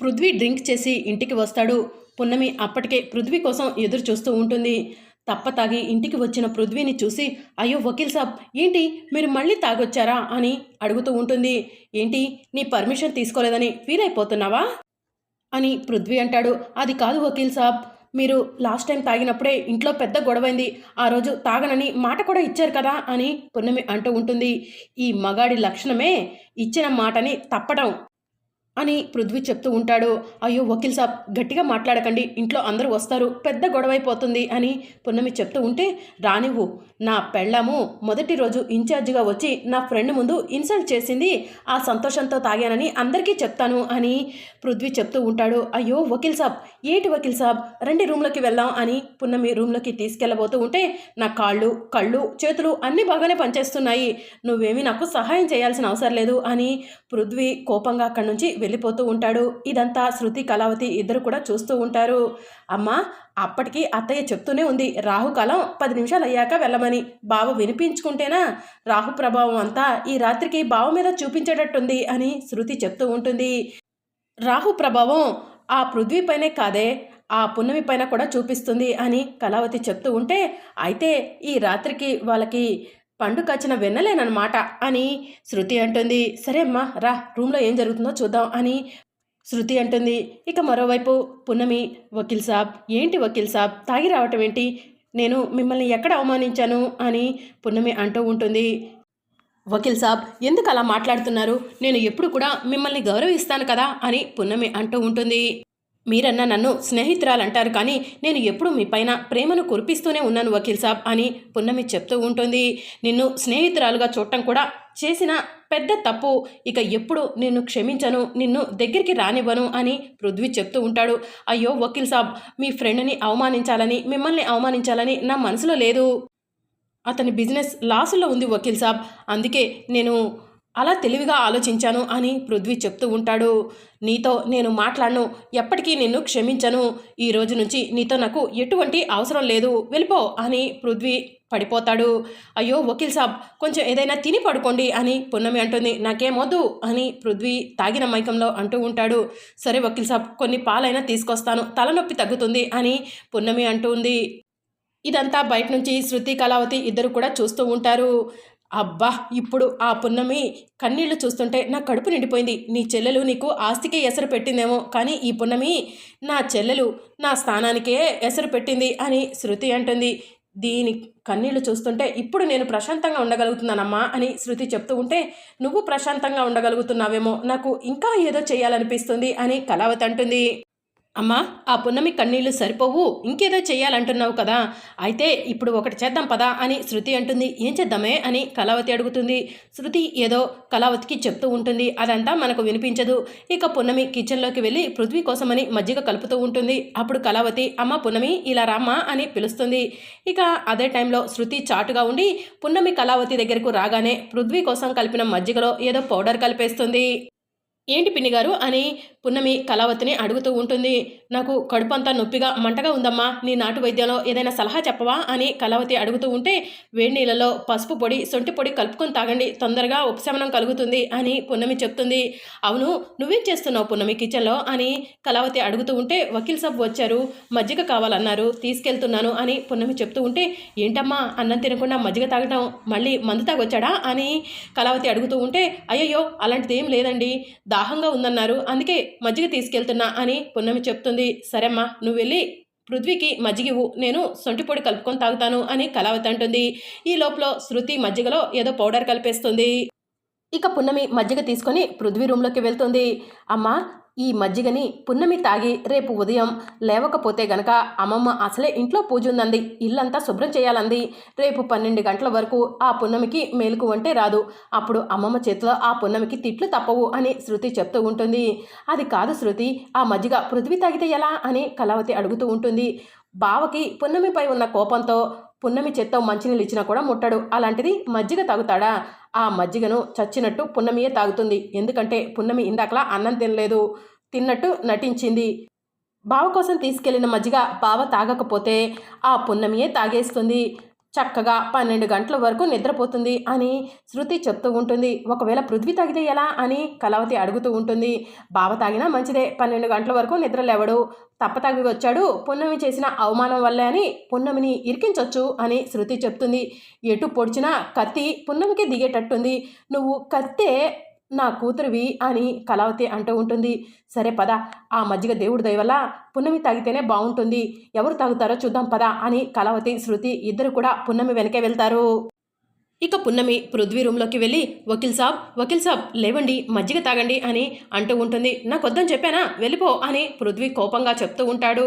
Prithvi drink చేసి ఇంటికి వస్తాడు. పున్నమి అప్పటికే పృథ్వీ కోసం ఎదురు చూస్తూ ఉంటుంది. తప్ప తాగి ఇంటికి వచ్చిన పృథ్వీని చూసి అయ్యో వకీల్ సాబ్ ఏంటి? మీరు మళ్ళీ తాగొచ్చారా? అని అడుగుతూ ఉంటుంది. ఏంటి? నీ పర్మిషన్ తీసుకోలేదని ఫీల్ అయిపోతున్నావా అని పృథ్వీ అంటాడు. అది కాదు వకీల్ సాబ్. మీరు లాస్ట్ టైం తాగినప్పుడే ఇంట్లో పెద్ద గొడవైంది. ఆ రోజు తాగనని మాట కూడా ఇచ్చారు కదా? అని పున్నమి అంటూ ఉంటుంది. ఈ మగాడి లక్షణమే ఇచ్చిన మాటని తప్పడం. అని పృథ్వీ చెప్తూ ఉంటాడు. అయ్యో వకీల్ సాబ్ గట్టిగా మాట్లాడకండి. ఇంట్లో అందరూ వస్తారు. పెద్ద గొడవైపోతుంది అని పున్నమి చెప్తూ ఉంటే రానివ్వు నా పెళ్ళాము మొదటి రోజు ఇన్ఛార్జిగా వచ్చి నా ఫ్రెండ్ ముందు ఇన్సల్ట్ చేసింది. ఆ సంతోషంతో తాగానని అందరికీ చెప్తాను అని పృథ్వీ చెప్తూ ఉంటాడు. అయ్యో వకీల్ సాబ్ ఏటి వకీల్ సాబ్? రండి రూమ్లోకి వెళ్దాం అని పున్నమి రూమ్లోకి తీసుకెళ్ళబోతూ ఉంటే నా కాళ్ళు కళ్ళు చేతులు అన్నీ బాగానే పనిచేస్తున్నాయి. నువ్వేమీ నాకు సహాయం చేయాల్సిన అవసరం లేదు అని పృథ్వీ కోపంగా అక్కడి నుంచి వెళ్ళిపోతూ ఉంటాడు. ఇదంతా శృతి కళావతి ఇద్దరు కూడా చూస్తూ ఉంటారు. అమ్మా అప్పటికి అత్తయ్య చెప్తూనే ఉంది రాహుకాలం పది నిమిషాలు అయ్యాక వెళ్ళమని. బావ వినిపించుకుంటేనా? రాహు ప్రభావం అంతా ఈ రాత్రికి బావ మీద చూపించేటట్టుంది అని శృతి చెప్తూ ఉంటుంది. రాహు ప్రభావం ఆ పృథ్వీపైనే కాదే ఆ పున్నమి పైన కూడా చూపిస్తుంది అని కళావతి చెప్తూ ఉంటే అయితే ఈ రాత్రికి వాళ్ళకి పండు కచ్చిన వెన్నలేనమాట అని శృతి అంటుంది. సరే అమ్మా రా రూమ్లో ఏం జరుగుతుందో చూద్దాం అని శృతి అంటుంది. ఇక మరోవైపు పున్నమి వకీల్ సాబ్ ఏంటి వకీల్ సాబ్? తాగి రావటం ఏంటి? నేను మిమ్మల్ని ఎక్కడ అవమానించాను? అని పున్నమి అంటూ ఉంటుంది. వకీల్ సాబ్ ఎందుకు అలా మాట్లాడుతున్నారు? నేను ఎప్పుడు కూడా మిమ్మల్ని గౌరవిస్తాను కదా? అని పున్నమి అంటూ ఉంటుంది. మీరన్నా నన్ను స్నేహితురాలు అంటారు కానీ నేను ఎప్పుడు మీ పైన ప్రేమను కురిపిస్తూనే ఉన్నాను వకీల్ సాబ్ అని పున్నమి చెప్తూ ఉంటుంది. నిన్ను స్నేహితురాలుగా చూడటం కూడా చేసిన పెద్ద తప్పు. ఇక ఎప్పుడు నిన్ను క్షమించను నిన్ను దగ్గరికి రానివ్వను అని పృథ్వీ చెప్తూ ఉంటాడు. అయ్యో వకీల్ సాబ్ మీ ఫ్రెండ్ని అవమానించాలని మిమ్మల్ని అవమానించాలని నా మనసులో లేదు. అతని బిజినెస్ లాసులో ఉంది వకీల్ సాబ్. అందుకే నేను అలా తెలివిగా ఆలోచించాను అని పృథ్వీ చెప్తూ ఉంటాడు. నీతో నేను మాట్లాడను. ఎప్పటికీ నిన్ను క్షమించను. ఈ రోజు నుంచి నీతో నాకు ఎటువంటి అవసరం లేదు. వెళ్ళిపో అని పృథ్వీ పడిపోతాడు. అయ్యో వకీల్ సాబ్ కొంచెం ఏదైనా తిని పడుకోండి అని పున్నమి అంటుంది. నాకేమొద్దు అని పృథ్వీ తాగిన మైకంలో అంటూ ఉంటాడు. సరే వకీల్ సాబ్ కొన్ని పాలైనా తీసుకొస్తాను. తలనొప్పి తగ్గుతుంది అని పున్నమి అంటుంది. ఇదంతా బయట నుంచి శృతి కళావతి ఇద్దరు కూడా చూస్తూ ఉంటారు. అబ్బా ఇప్పుడు ఆ పున్నమి కన్నీళ్ళు చూస్తుంటే నా కడుపు నిండిపోయింది. నీ చెల్లెలు నీకు ఆస్తికే ఎసరు పెట్టిందేమో కానీ ఈ పున్నమి నా చెల్లెలు నా స్థానానికే ఎసరు పెట్టింది అని శృతి అంటుంది. దీని కన్నీళ్ళు చూస్తుంటే ఇప్పుడు నేను ప్రశాంతంగా ఉండగలుగుతున్నానమ్మా అని శృతి చెప్తూ ఉంటే నువ్వు ప్రశాంతంగా ఉండగలుగుతున్నావేమో నాకు ఇంకా ఏదో చేయాలనిపిస్తుంది అని కళావతి అంటుంది. అమ్మా ఆ పున్నమి కన్నీళ్ళు సరిపోవు. ఇంకేదో చేయాలంటున్నావు కదా. అయితే ఇప్పుడు ఒకటి చేద్దాం పదా అని శృతి అంటుంది. ఏం చేద్దామే అని కళావతి అడుగుతుంది. శృతి ఏదో కళావతికి చెప్తూ ఉంటుంది. అదంతా మనకు వినిపించదు. ఇక పున్నమి కిచెన్లోకి వెళ్ళి పృథ్వీ కోసమని మజ్జిగ కలుపుతూ ఉంటుంది. అప్పుడు కళావతి అమ్మ పున్నమి ఇలా రామ్మా అని పిలుస్తుంది. ఇక అదే టైంలో శృతి చాటుగా ఉండి పున్నమి కళావతి దగ్గరకు రాగానే పృథ్వీ కోసం కలిపిన మజ్జిగలో ఏదో పౌడర్ కలిపేస్తుంది. ఏంటి పిన్ని గారు అని పున్నమి కళావతిని అడుగుతూ ఉంటుంది. నాకు కడుపు అంతా నొప్పిగా మంటగా ఉందమ్మా నీ నాటు వైద్యంలో ఏదైనా సలహా చెప్పవా అని కళావతి అడుగుతూ ఉంటే వేడి నీళ్ళలో పసుపు పొడి సొంటి పొడి కలుపుకొని తాగండి తొందరగా ఉపశమనం కలుగుతుంది అని పున్నమి చెప్తుంది. అవును నువ్వేం చేస్తున్నావు పున్నమి కిచెన్లో అని కళావతి అడుగుతూ ఉంటే వకీల్ సబ్ వచ్చారు మజ్జిగ కావాలన్నారు తీసుకెళ్తున్నాను అని పున్నమి చెప్తూ ఉంటే ఏంటమ్మా అన్నం తినకుండా మజ్జిగ తాగటం మళ్ళీ మందు తాగొచ్చాడా అని కళావతి అడుగుతూ ఉంటే అయ్యయ్యో అలాంటిది ఏం లేదండి దాహంగా ఉందన్నారు అందుకే మజ్జిగ తీసుకెళ్తున్నా అని పున్నమి చెప్తుంది. సరేమ్మా నువ్వు వెళ్ళి పృథ్వీకి మజ్జిగివు నేను సొంటి పొడి కలుపుకొని తాగుతాను అని కళావతి అంటుంది. ఈ లోపల శృతి మజ్జిగలో ఏదో పౌడర్ కలిపేస్తుంది. ఇక పున్నమి మజ్జిగ తీసుకొని పృథ్వీ రూమ్లోకి వెళ్తుంది. అమ్మా ఈ మజ్జిగని పున్నమి తాగి రేపు ఉదయం లేవకపోతే గనక అమ్మమ్మ అసలే ఇంట్లో పూజ ఉందంది. ఇల్లంతా శుభ్రం చేయాలంది. రేపు పన్నెండు గంటల వరకు ఆ పున్నమికి మేలుకు అంటే రాదు. అప్పుడు అమ్మమ్మ చేతిలో ఆ పున్నమికి తిట్లు తప్పవు అని శృతి చెప్తూ ఉంటుంది. అది కాదు శృతి ఆ మజ్జిగ పృథ్వీ తాగితే ఎలా అని కళావతి అడుగుతూ ఉంటుంది. బావకి పున్నమిపై ఉన్న కోపంతో పున్నమి చెత్త మంచినీళ్ళు ఇచ్చినా కూడా ముట్టడు. అలాంటిది మజ్జిగ తాగుతాడా? ఆ మజ్జిగను చచ్చినట్టు పున్నమియే తాగుతుంది. ఎందుకంటే పున్నమి ఇందాకలా అన్నం తినలేదు. తిన్నట్టు నటించింది. బావ కోసం తీసుకెళ్ళిన మజ్జిగ బావ తాగకపోతే ఆ పున్నమియే తాగేస్తుంది. చక్కగా పన్నెండు గంటల వరకు నిద్రపోతుంది అని శృతి చెప్తూ ఉంటుంది. ఒకవేళ పృథ్వీ తాగితే ఎలా? అని కళావతి అడుగుతూ ఉంటుంది. బావ తాగినా మంచిదే పన్నెండు గంటల వరకు నిద్ర లేవడు. తప్పతాగి వచ్చాడు పున్నమి చేసిన అవమానం వల్లే అని పున్నమిని ఇరికించొచ్చు అని శృతి చెప్తుంది. ఎటు పొడిచినా కత్తి పున్నమికి దిగేటట్టుంది. నువ్వు కత్తే నా కూతురివి అని కళావతి అంటూ ఉంటుంది. సరే పద ఆ మజ్జిగ దేవుడి దయవల్ల పున్నమి తాగితేనే బాగుంటుంది ఎవరు తాగుతారో చూద్దాం పద అని కళావతి శృతి ఇద్దరు కూడా పున్నమి వెనకే వెళ్తారు. ఇక పున్నమి పృథ్వీ రూమ్లోకి వెళ్ళి వకీల్ సాబ్ వకీల్ సాబ్ లేవండి మజ్జిగ తాగండి అని అంటూ ఉంటుంది. నాకు వద్దని చెప్పానా? వెళ్ళిపో అని పృథ్వీ కోపంగా చెప్తూ ఉంటాడు.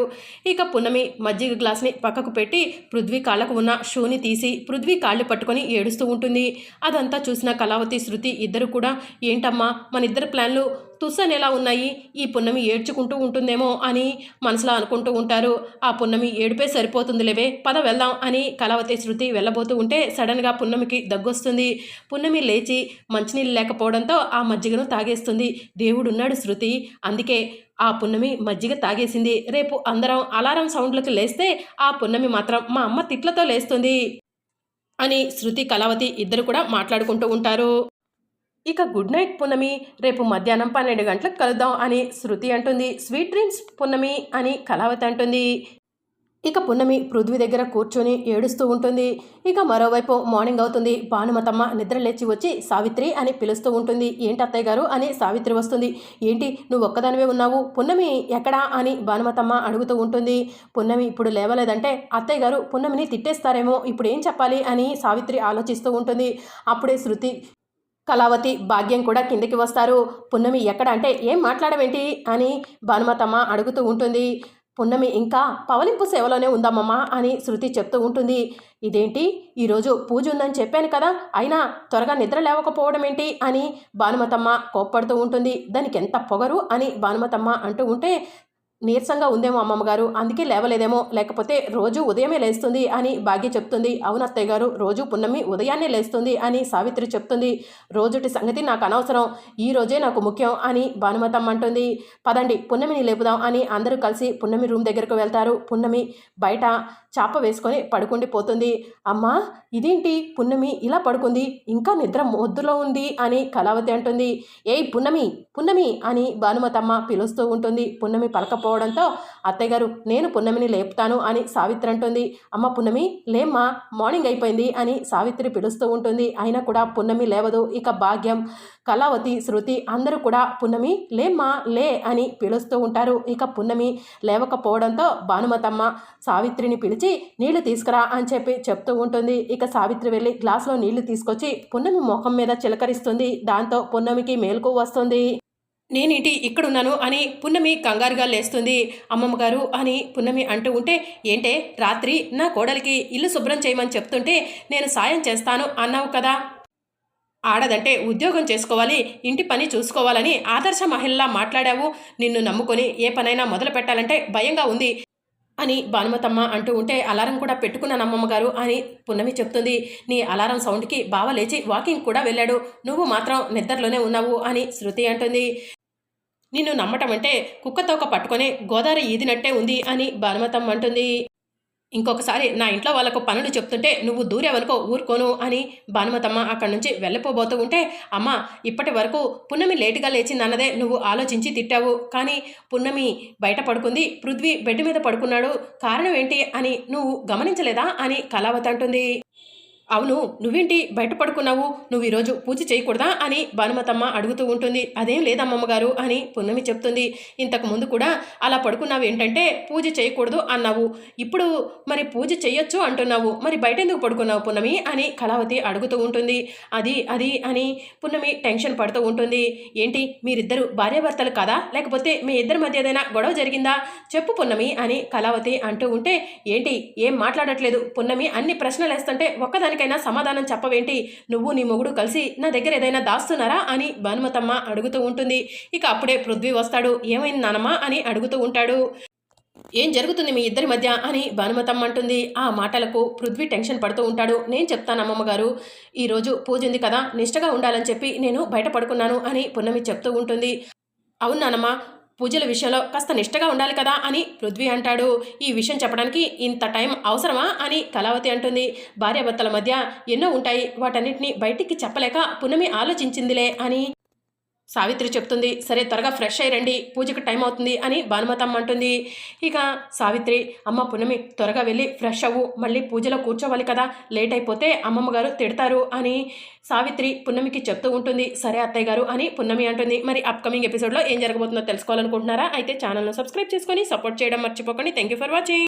ఇక పున్నమి మజ్జిగ గ్లాస్ని పక్కకు పెట్టి పృథ్వీ కాళ్ళకు ఉన్న షూని తీసి పృథ్వీ కాళ్ళు పట్టుకొని ఏడుస్తూ ఉంటుంది. అదంతా చూసిన కళావతి శృతి ఇద్దరు కూడా ఏంటమ్మా మన ఇద్దరు ప్లాన్లు తుస్సనేలా ఉన్నాయి? ఈ పున్నమి ఏడ్చుకుంటూ ఉంటుందేమో అని మనసులో అనుకుంటూ ఉంటారు. ఆ పున్నమి ఏడిపే సరిపోతుంది లేవే పద వెళ్దాం అని కళావతి శృతి వెళ్ళబోతూ ఉంటే సడన్గా పున్నమికి దగ్గొస్తుంది. పున్నమి లేచి మంచినీళ్ళు లేకపోవడంతో ఆ మజ్జిగను తాగేస్తుంది. దేవుడున్నాడు శృతి. అందుకే ఆ పున్నమి మజ్జిగ తాగేసింది. రేపు అందరం అలారం సౌండ్లకు లేస్తే ఆ పున్నమి మాత్రం మా అమ్మ తిట్లతో లేస్తుంది అని శృతి కళావతి ఇద్దరు కూడా మాట్లాడుకుంటూ ఉంటారు. ఇక గుడ్ నైట్ పున్నమి రేపు మధ్యాహ్నం పన్నెండు గంటలకు కలుద్దాం అని శృతి అంటుంది. స్వీట్ డ్రీమ్స్ పున్నమి అని కళావతి అంటుంది. ఇక పున్నమి పృథ్వీ దగ్గర కూర్చొని ఏడుస్తూ ఉంటుంది. ఇక మరోవైపు మార్నింగ్ అవుతుంది. భానుమతమ్మ నిద్ర లేచి వచ్చి సావిత్రి అని పిలుస్తూ ఉంటుంది. ఏంటి అత్తయ్య గారు? అని సావిత్రి వస్తుంది. ఏంటి నువ్వు ఒక్కదానివే ఉన్నావు? పున్నమి ఎక్కడా? అని భానుమతమ్మ అడుగుతూ ఉంటుంది. పున్నమి ఇప్పుడు లేవలేదంటే అత్తయ్య గారు పున్నమిని తిట్టేస్తారేమో ఇప్పుడు ఏం చెప్పాలి? అని సావిత్రి ఆలోచిస్తూ ఉంటుంది. అప్పుడే శృతి కళావతి భాగ్యం కూడా కిందకి వస్తారు. పున్నమి ఎక్కడ అంటే ఏం మాట్లాడవేంటి? అని భానుమతమ్మ అడుగుతూ ఉంటుంది. పున్నమి ఇంకా పవలింపు సేవలోనే ఉందామమ్మా అని శృతి చెప్తూ ఉంటుంది. ఇదేంటి? ఈరోజు పూజ ఉందని చెప్పాను కదా అయినా త్వరగా నిద్ర లేవకపోవడం ఏంటి? అని భానుమతమ్మ కోప్పడుతూ ఉంటుంది. దానికి ఎంత పొగరు? అని భానుమతమ్మ అంటూ ఉంటే నీరసంగా ఉందేమో అమ్మమ్మ గారు అందుకే లేవలేదేమో లేకపోతే రోజు ఉదయమే లేస్తుంది అని భాగ్య చెప్తుంది. అవును అత్తయ్య గారు రోజు పున్నమి ఉదయాన్నే లేస్తుంది అని సావిత్రి చెప్తుంది. రోజుటి సంగతి నాకు అనవసరం ఈ రోజే నాకు ముఖ్యం అని భానుమతమ్మ అంటుంది. పదండి పున్నమిని లేపుదాం అని అందరూ కలిసి పున్నమి రూమ్ దగ్గరకు వెళ్తారు. పున్నమి బయట చాప వేసుకొని పడుకుండి పోతుంది. అమ్మా ఇదేంటి? పున్నమి ఇలా పడుకుంది ఇంకా నిద్ర మొద్దులో ఉంది అని కళావతి అంటుంది. ఏయ్ పున్నమి పున్నమి అని భానుమతమ్మ పిలుస్తూ ఉంటుంది. పున్నమి పలకపో అత్తయ్య అత్తయ్యగారు నేను పున్నమిని లేపుతాను అని సావిత్రి అంటుంది. అమ్మ పున్నమి లేమ్మా మార్నింగ్ అయిపోయింది అని సావిత్రి పిలుస్తూ ఉంటుంది. అయినా కూడా పున్నమి లేవదు. ఇక భాగ్యం కళావతి శృతి అందరూ కూడా పున్నమి లేమ్మా లే అని పిలుస్తూ ఉంటారు. ఇక పున్నమి లేవకపోవడంతో భానుమతమ్మ సావిత్రిని పిలిచి నీళ్ళు తీసుకురా అని చెప్పి చెప్తూ ఉంటుంది. ఇక సావిత్రి వెళ్ళి గ్లాసులో నీళ్ళు తీసుకొచ్చి పున్నమి ముఖం మీద చిలకరిస్తుంది. దాంతో పున్నమికి మేలుకు వస్తుంది. నేనేంటి ఇక్కడున్నాను అని పున్నమి కంగారుగా లేస్తుంది. అమ్మమ్మ గారు అని పున్నమి అంటూ ఉంటే ఏంటే రాత్రి నా కోడలికి ఇల్లు శుభ్రం చేయమని చెప్తుంటే నేను సాయం చేస్తాను అన్నావు కదా. ఆడదంటే ఉద్యోగం చేసుకోవాలి ఇంటి పని చూసుకోవాలని ఆదర్శ మహిళలా మాట్లాడావు. నిన్ను నమ్ముకొని ఏ పనైనా మొదలు పెట్టాలంటే భయంగా ఉంది అని భానుమతమ్మ అంటూ ఉంటే అలారం కూడా పెట్టుకున్నాను అమ్మమ్మ గారు అని పున్నమి చెప్తుంది. నీ అలారం సౌండ్కి బావ లేచి వాకింగ్ కూడా వెళ్ళాడు. నువ్వు మాత్రం నిద్రలోనే ఉన్నావు అని శృతి అంటుంది. నిన్ను నమ్మటం అంటే కుక్కతోక పట్టుకొని గోదావరి ఈదినట్టే ఉంది అని భానుమతమ్మ అంటుంది. ఇంకొకసారి నా ఇంట్లో వాళ్ళకు పనులు చెప్తుంటే నువ్వు దూరేవనుకో ఊరుకోను అని భానుమతమ్మ అక్కడి నుంచి వెళ్ళిపోబోతూ ఉంటే అమ్మ ఇప్పటి వరకు పున్నమి లేటుగా లేచిందన్నదే నువ్వు ఆలోచించి తిట్టావు. కానీ పున్నమి బయట పడుకుంది పృథ్వీ బెడ్ మీద పడుకున్నాడు. కారణం ఏంటి అని నువ్వు గమనించలేదా అని కళావతి అంటుంది. అవును నువ్వేంటి బయట పడుకున్నావు నువ్వు ఈరోజు పూజ చేయకూడదా? అని భానుమతమ్మ అడుగుతూ ఉంటుంది. అదేం లేదమ్మమ్మ గారు అని పున్నమి చెప్తుంది. ఇంతకు ముందు కూడా అలా పడుకున్నావు ఏంటంటే పూజ చేయకూడదు అన్నావు. ఇప్పుడు మరి పూజ చేయొచ్చు అంటున్నావు. మరి బయట ఎందుకు పడుకున్నావు పున్నమి? అని కళావతి అడుగుతూ ఉంటుంది. అది అది అని పున్నమి టెన్షన్ పడుతూ ఉంటుంది. ఏంటి మీరిద్దరు భార్యాభర్తలు కదా? లేకపోతే మీ ఇద్దరి మధ్య ఏదైనా గొడవ జరిగిందా? చెప్పు పున్నమి అని కళావతి అంటూ ఉంటే ఏంటి ఏం మాట్లాడట్లేదు? పున్నమి అన్ని ప్రశ్నలు వేస్తుంటే ఒక్కదాని ఒక్కదానికైనా సమాధానం చెప్పవేంటి? నువ్వు నీ మొగుడు కలిసి నా దగ్గర ఏదైనా దాస్తున్నారా? అని భానుమతమ్మ అడుగుతూ ఉంటుంది. ఇక అప్పుడే పృథ్వీ వస్తాడు. ఏమైంది నానమ్మా? అని అడుగుతూ ఉంటాడు. ఏం జరుగుతుంది మీ ఇద్దరి మధ్య? అని భానుమతమ్మ అంటుంది. ఆ మాటలకు పృథ్వీ టెన్షన్ పడుతూ ఉంటాడు. నేను చెప్తాను అమ్మమ్మ గారు. ఈరోజు పూజ ఉంది కదా. నిష్టగా ఉండాలని చెప్పి నేను బయట పడుకున్నాను అని పున్నమి చెప్తూ ఉంటుంది. అవును పూజల విషయంలో కాస్త నిష్టగా ఉండాలి కదా అని పృథ్వీ అంటాడు. ఈ విషయం చెప్పడానికి ఇంత టైం అవసరమా అని కళావతి అంటుంది. భార్యాభర్తల మధ్య ఎన్నో ఉంటాయి. వాటన్నిటిని బయటికి చెప్పలేక పున్నమి ఆలోచించిందిలే అని సావిత్రి చెప్తుంది సరే త్వరగా ఫ్రెష్ అయ్యి రండి పూజకి టైం అవుతుంది అని భానుమతమ్మ అంటుంది. ఇక సావిత్రి అమ్మ పున్నమి త్వరగా వెళ్ళి ఫ్రెష్ అవ్వు మళ్ళీ పూజలో కూర్చోవాలి కదా లేట్ అయిపోతే అమ్మమ్మ గారు తిడతారు అని సావిత్రి పున్నమికి చెప్తూ ఉంటుంది. సరే అత్తయ్య గారు అని పున్నమి అంటుంది. మరి అప్కమింగ్ ఎపిసోడ్లో ఏం జరగబోతుందో తెలుసుకోవాలనుకుంటున్నారా? అయితే ఛానల్ను సబ్స్క్రైబ్ చేసుకొని సపోర్ట్ చేయడం మర్చిపోకండి. Thank you for watching